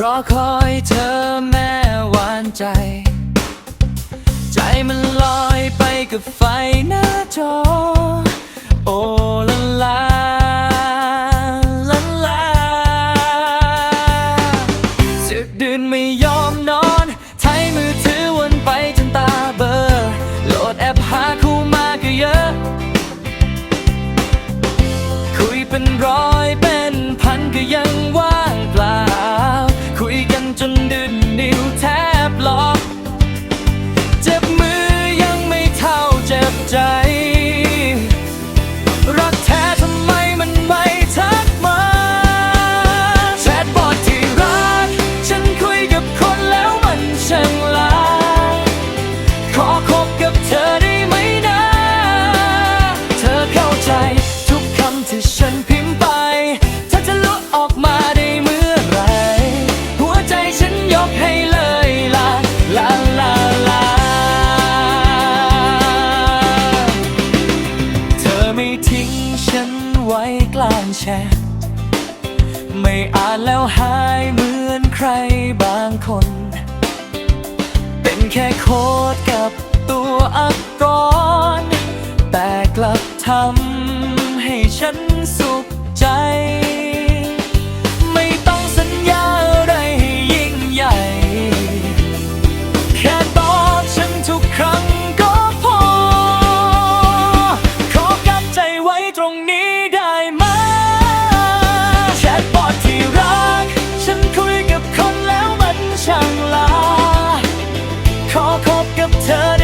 รอคอยเธอแม่หวานใจ ใจมันลอยไปกับไฟหน้าจอ โอ้ละลาละลาสึกดื่นไม่ยอมนอนไทยมือถือวนไปจนตาเบลอโหลดแอปหาคู่มาก็เยอะ คุยเป็นร้อย ที่ฉันพิมพ์ไป ถ้าจะลุออกมาได้เมื่อไร หัวใจฉันยกให้เลยล่ะลาลาลา เธอไม่ทิ้งฉันไว้กลางแชทไม่อ่านแล้วหายเหมือนใครบางคน เป็นแค่โค้ดกับตัวอักษรแต่กลับทำ ให้ฉันสุขใจ ไม่ต้องสัญญาอะไรให้ยิ่งใหญ่ แค่ตอบฉันทุกครั้งก็พอ ขอกับใจไว้ตรงนี้ได้ไหมแชทบอทที่รัก ฉันคุยกับคนแล้วมันช่างลา ขอคบกับเธอ